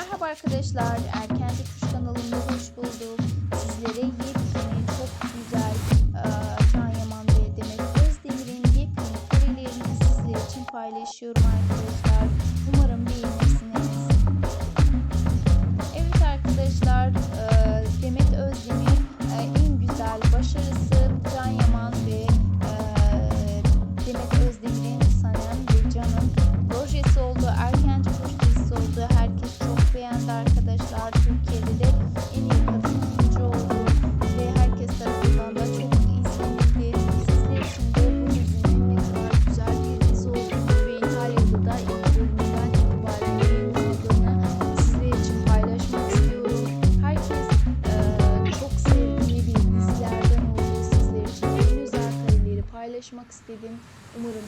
Merhaba arkadaşlar, Erkenci Kuş kanalımda hoş bulduk. Sizlere yepyeni, çok güzel e, Can Yaman ve Demet Özdemir'in yepyeni karelerini sizler için paylaşıyorum arkadaşlar. Arkadaşlar. Türkiye'de de en iyi kadın oyuncu oldu. Ve herkes tarafından da çok iyi sevildi. Sizler için de bu dizinin ne kadar güzel bir dizi olduğunu ve yılda da ilk bölümünden itibaren yayınlandığını sizler için paylaşmak istiyorum. Herkes eee, çok sevdiği bir dizilerden oldu. Sizler için en özel kareleri paylaşmak istedim. Umarım